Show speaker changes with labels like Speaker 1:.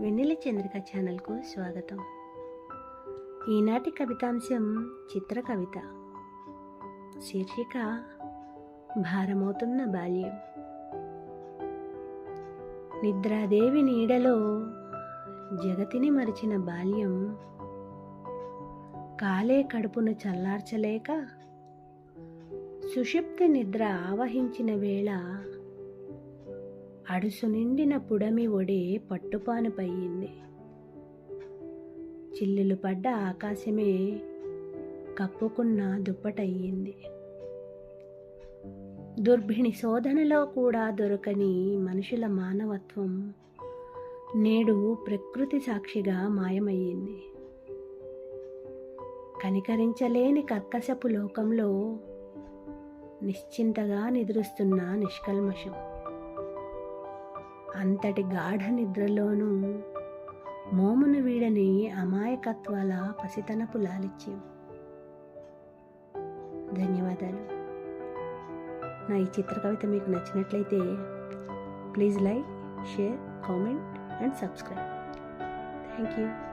Speaker 1: వెన్నెల చంద్రిక ఛానల్కు స్వాగతం. ఈనాటి కవితాంశం చిత్ర కవిత. శీర్షిక భారమవుతున్న బాల్యం. నిద్రాదేవి నీడలో జగతిని మరిచిన బాల్యం. కాలే కడుపును చల్లార్చలేక సుషుప్తి నిద్ర ఆవహించిన వేళ అడుసు నిండిన పుడమి ఒడి పట్టుపానుపయ్యింది చిల్లులు పడ్డ ఆకాశమే కప్పుకున్న దుప్పటయ్యింది. దుర్భిణి శోధనలో కూడా దొరకని మనుషుల మానవత్వం నేడు ప్రకృతి సాక్షిగా మాయమయ్యింది. కనికరించలేని కర్కశపు లోకంలో నిశ్చింతగా నిద్రిస్తున్న నిష్కల్మషం. అంతటి గాఢ నిద్రలోనూ మోమును వీడని అమాయకత్వాల పసితనపు లాలిత్యం. ధన్యవాదాలు. నా ఈ చిత్ర కవిత మీకు నచ్చినట్లయితే please like share comment and subscribe. Thank you.